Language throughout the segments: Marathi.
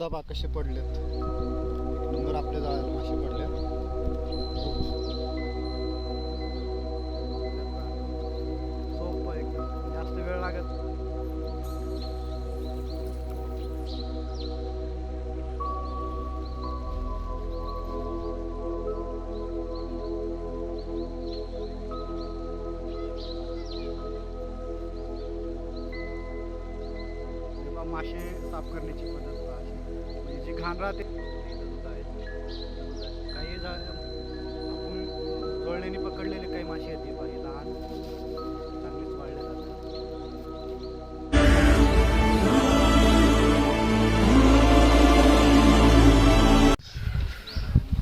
धबा कसे पडलेत? एक नंबर आपल्या जाळ्याला मासे पडले जास्त वेळ लागत मासे साफ करण्याची पद्धत. घाण राहते काही आपण जळण्याने पकडलेले काही मासे आहेत हे लहान. वाढले जातात.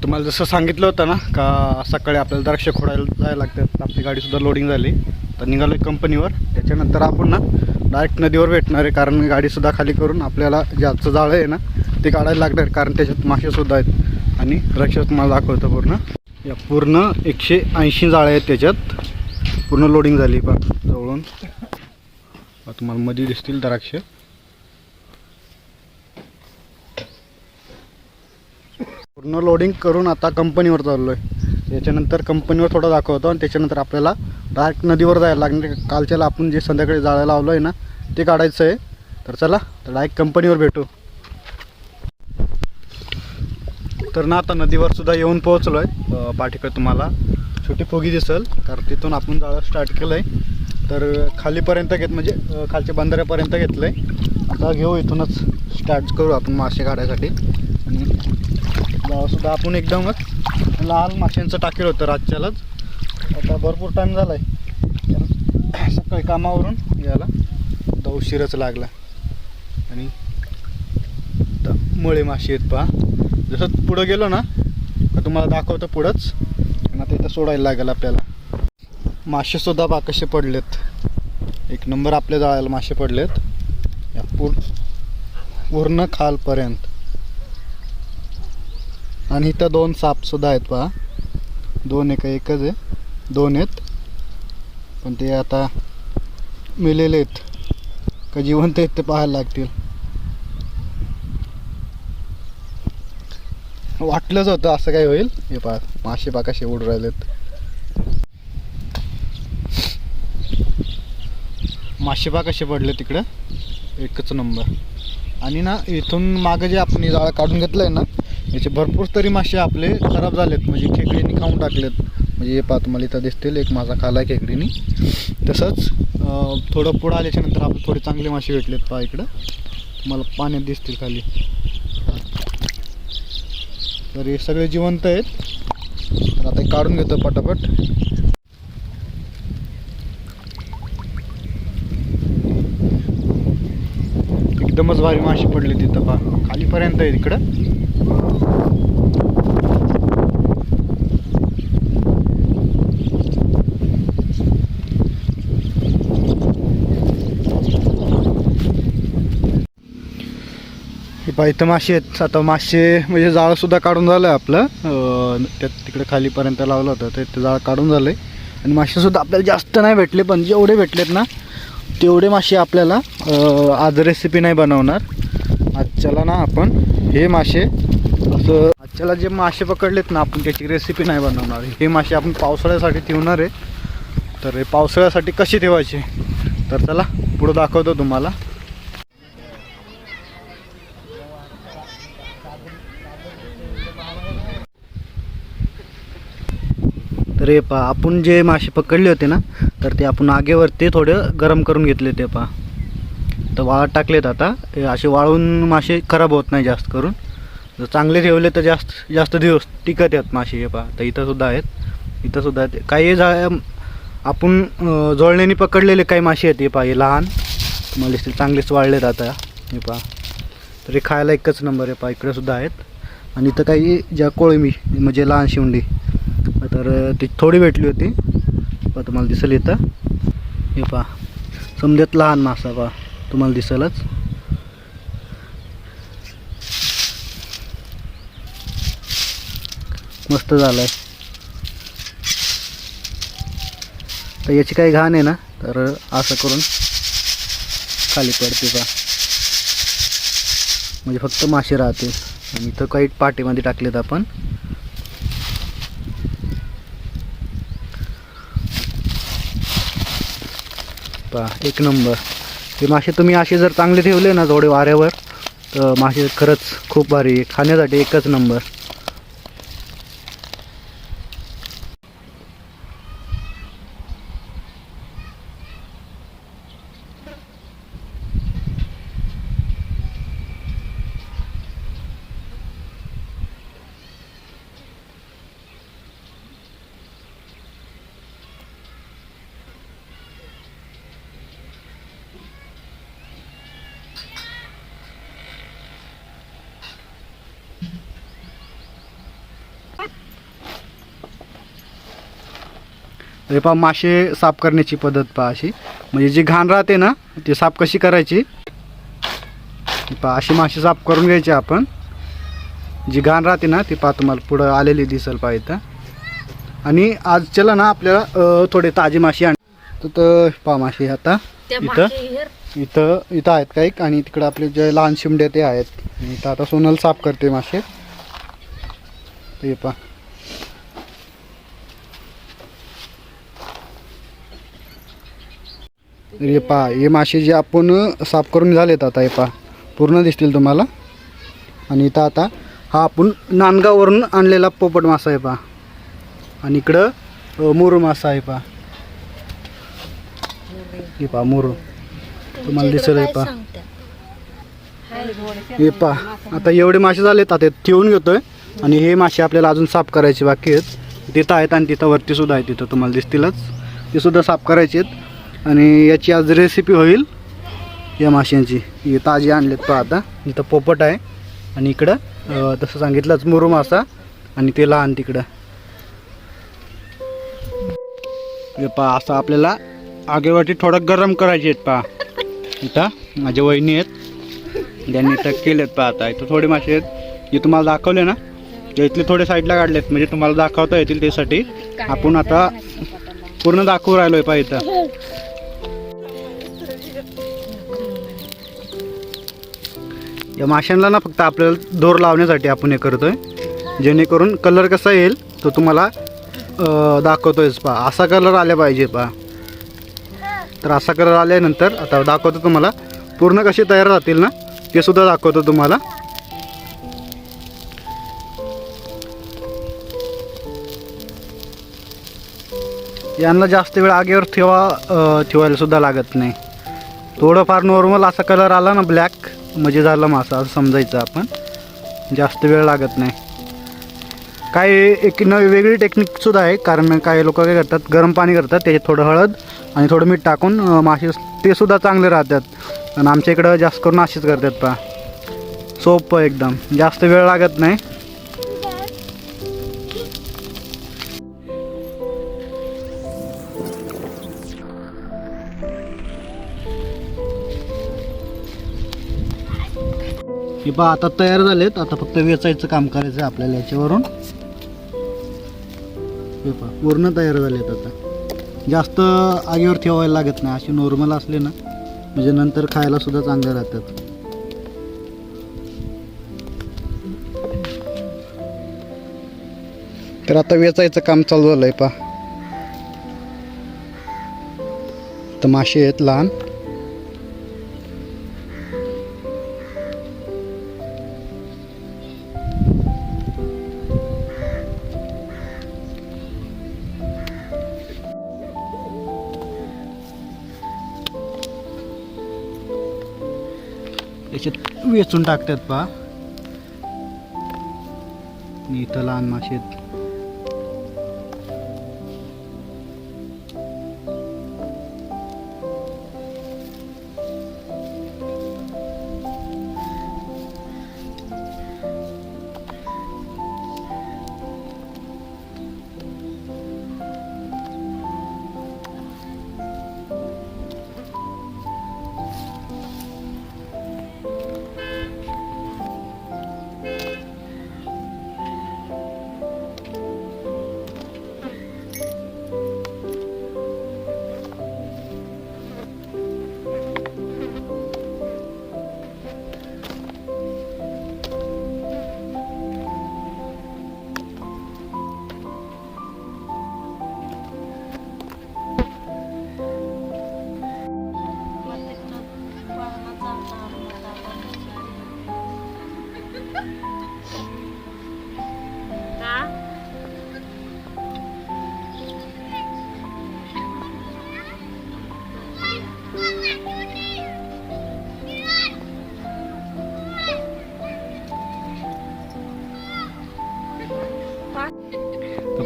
तुम्हाला जसं सांगितलं होतं ना का सकाळी आपल्याला द्राक्ष खोडायला जायला लागतात आपली गाडीसुद्धा लोडिंग झाली. तर निघालो आहे कंपनीवर त्याच्यानंतर आपण ना डायरेक्ट नदीवर भेटणार आहे. कारण गाडीसुद्धा खाली करून आपल्याला ज्याचं जाळं आहे ना ते काढायला लागणार कारण त्याच्यात मासेसुद्धा आहेत. आणि द्राक्ष तुम्हाला दाखवतं पूर्ण. या पूर्ण एकशे ऐंशी जाळे आहेत त्याच्यात. पूर्ण लोडिंग झाली बा जवळून. तुम्हाला मध्ये दिसतील द्राक्ष. पूर्ण लोडिंग करून आता कंपनीवर चाललो आहे त्याच्यानंतर कंपनीवर थोडं दाखवतो आणि त्याच्यानंतर आपल्याला डायरेक्ट नदीवर जायला लागणार कालच्याला आपण जे संध्याकाळी जाळं लावलं आहे ना ते काढायचं आहे. तर चला तर डायरेक्ट कंपनीवर भेटू. तर ना आता नदीवर सुद्धा येऊन पोहोचलो आहे पाठीकडे तुम्हाला छोटी फोगी दिसेल कारण तिथून आपण जाळं स्टार्ट केलं आहे तर खालीपर्यंत घेत म्हणजे खालच्या बंधाऱ्यापर्यंत घेतलं आहे आता घेऊ इथूनच स्टार्ट करू आपण मासे काढायसाठी. आणि सुद्धा आपण एकदमच लाल माशांचं टाकेल होतं रातच्यालाच. आता भरपूर टाईम झाला आहे सकाळी कामावरून याला आता उशीरच लागला. आणि आता मळे मासे आहेत पहा. जसं पुढं गेलो ना तर तुम्हाला दाखवतो पुढंच. आणि आता इथं सोडायला लागेल आपल्याला. मासेसुद्धा बा कसे पडलेत. एक नंबर आपल्या जाळ्याला मासे पडलेत. या पूर पूर्ण खालपर्यंत. आणि इथं दोन सापसुद्धा आहेत पहा. दोन एक एकच आहे. दोन आहेत. पण ते आता मेलेले आहेत. का जिवंत आहेत ते पाहायला लागतील. वाटलंच होतं असं काय होईल. हे पहा मासे पहा कसे उडून राहिलेत. मासे पहा कसे पडले तिकडं. एकच नंबर. आणि ना इथून मागं जे आपण जाळं काढून घेतलं आहे ना याचे भरपूर तरी मासे आपले खराब झालेत. म्हणजे खेकडीने खाऊन टाकलेत. म्हणजे हे पात मला इथं दिसतील. एक माझा खाला आहे खेकडीने. तसंच थोडं पुढं आल्याच्यानंतर आपले थोडे चांगले मासे भेटलेत पहा इकडं. तुम्हाला पाण्यात दिसतील खाली. तर हे सगळे जिवंत आहेत. तर आता काढून घेतो पटापट. एकदमच भारी मासे पडले तिथं पहा. खालीपर्यंत आहे तिकडं पहा इथं मासे आहेत. आता मासे म्हणजे जाळं सुद्धा काढून झालं आहे आपलं त्यात तिकडे खालीपर्यंत लावलं होतं ते ते जाळं काढून झालं आहे आणि मासेसुद्धा आपल्याला जास्त नाही भेटले पण जेवढे भेटलेत ना तेवढे मासे आपल्याला आज रेसिपी नाही बनवणार. आजच्याला ना आपण हे मासे असं आजच्याला जे मासे पकडलेत ना आपण त्याची रेसिपी नाही बनवणार. हे मासे आपण पावसाळ्यासाठी ठेवणार आहे. तर हे पावसाळ्यासाठी कसे ठेवायचे? तर चला पुढं दाखवतो तुम्हाला. तर हे पहा आपण जे मासे पकडले होते ना तर ते आपण आगेवरती थोडं गरम करून घेतले ते पहा. तर वाळत टाकलेत आता. असे वाळून मासे खराब होत नाही जास्त करून. जर चांगले ठेवले तर जास्त जास्त दिवस टिकत आहेत मासे हे पहा. तर इथं सुद्धा आहेत. इथं सुद्धा आहेत. काही जा आपण जोळण्याने जळण्याने पकडलेले काही मासे आहेत हे पहा हे लहान. तुम्हाला दिसतील चांगलेच वाळलेत आता. हे पहा. तर हे खायला एकच नंबर आहे पहा इकडे सुद्धा आहेत. आणि इथं काही ज्या कोळमी म्हणजे लहान शिवंडी तर ती थोडी भेटली होती. पहा तुम्हाला दिसेल इथं. हे पहा समजेत लहान मासा पहा तुम्हाला दिसेलच. मस्त झालं आहे तर याची काही घाण आहे ना तर असं करून खाली पडते पहा. म्हणजे फक्त मासे राहते. आणि इथं काही पाटीमध्ये टाकलेत आपण. पहा एक नंबर. हे मासे तुम्ही असे जर चांगले ठेवले ना थोडे वाऱ्यावर तर मासे खरंच खूप भारी आहे. खाण्यासाठी एकच नंबर. हे पहा मासे साफ करण्याची पद्धत पहा अशी. म्हणजे जी घाण राहते ना ती साफ कशी करायची? पहा अशी मासे साफ करून घ्यायची आपण. जी घाण राहते ना ती पहा तुम्हाला पुढं आलेली दिसेल पहा इथं. आणि आज चला ना आपल्याला थोडे ताजे मासे आण तर पहा मासे आता. इथं. इथं इथं आहेत काही. आणि तिकडं आपले जे लहान शिमडे ते आहेत. इथं आता सोनल साफ करते मासे. हे पहा. हे पहा हे मासे जे आपण साफ करून झालेत आता हे पहा. पूर्ण दिसतील तुम्हाला. आणि इथं आता हा आपण नांदगाववरून आणलेला पोपट मासा आहे पहा. आणि इकडं मुरू मासा आहे पहा. हे पहा मुरू. तुम्हाला दिसेल हे पहा. हे पहा आता एवढे मासे झालेत आता ठेवून घेतोय. आणि हे मासे आपल्याला अजून साफ करायचे बाकी आहेत. तिथं आहेत आणि तिथं वरती सुद्धा आहे तिथं तुम्हाला दिसतीलच. ते सुद्धा साफ करायचे आहेत. आणि याची आज रेसिपी होईल या माशांची. ही ताजी आणलेत पहा आता. इथं पोपट आहे. आणि इकडं तसं सांगितलंच मुरू मासा आणि ते लहान तिकडं. हे पहा असं आपल्याला आगेवाटी थोडं गरम करायचे आहेत पहा. इथं माझ्या वहिनी आहेत. त्यांनी इथं केलेत पहा आता. इथं थोडे मासे आहेत. जे तुम्हाला दाखवले ना? ते इथले थोडे साईडला काढलेत. म्हणजे तुम्हाला दाखवता येतील त्यासाठी. आपण आता पूर्ण दाखवू राहिलोय पहा इथं. या माशांना ना फक्त आपल्याला दोर लावण्यासाठी आपण हे करतोय. जेणेकरून कलर कसा येईल तो तुम्हाला दाखवतो दाखवतोयच पहा. असा कलर आला पाहिजे पहा. तर असा कलर आल्यानंतर आता दाखवतो तुम्हाला. पूर्ण कसे तयार राहतील ना ते सुद्धा दाखवतो तुम्हाला. यांना जास्त वेळ आगेवर ठेवा ठेवायला सुद्धा लागत नाही. थोडंफार नॉर्मल असा कलर आला ना ब्लॅक म्हणजे झालं मासा असं समजायचं आपण. जास्त वेळ लागत नाही. काही एक न वेगळी टेक्निकसुद्धा आहे. कारण काही लोक काय करतात गरम पाणी करतात त्याच्यात थोडं हळद आणि थोडं मीठ टाकून मासे ते सुद्धा चांगले राहतात. आणि आमच्या इकडं जास्त करून असेच करतात पहा. सोपं एकदम. जास्त वेळ लागत नाही. हे पहा आता तयार झालेत. आता फक्त वेचायचं काम करायचं आहे आपल्याला याच्यावरून. हे पहा पूर्ण तयार झालेत आता. जास्त आगीवर ठेवायला लागत नाही अशी नॉर्मल असले ना. म्हणजे नंतर खायला सुद्धा चांगले राहतात. तर आता वेचायचं काम चालू झालंय पहा. तर मासे आहेत लहान. याच्यात वेचून टाकतात पहा. आणि इथं लहान मासे आहेत.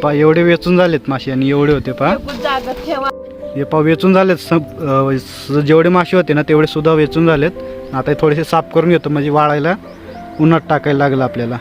पहा एवढे वेचून झालेत मासे आणि एवढे होते पहा जागा ठेवा हे पहा वेचून झालेत सं- अं, स- जेवढे मासे होते ना तेवढे सुद्धा वेचून झालेत. आता हे थोडेसे साफ करून घेतो म्हणजे वाळायला उन्हात टाकायला लागलं आपल्याला.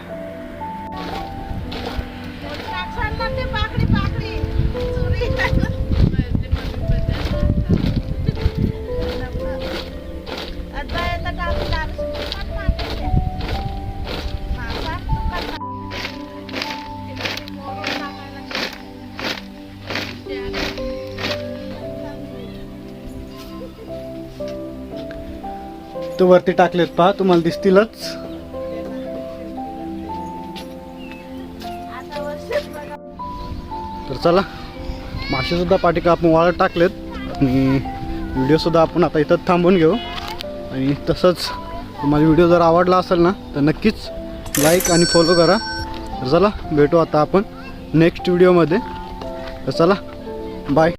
तो वरती टाकलेत पहा तुम्हाला दिसतीलच. तर चला मासे सुद्धा पाठी आपण वाळत टाकलेत. आणि व्हिडिओ सुद्धा आपण आता इथं थांबून घेऊ. आणि तसंच तुम्हाला व्हिडिओ जर आवडला असेल ना तर नक्कीच लाईक आणि फॉलो करा. तर चला भेटू आता आपण नेक्स्ट व्हिडिओमध्ये तर चला बाय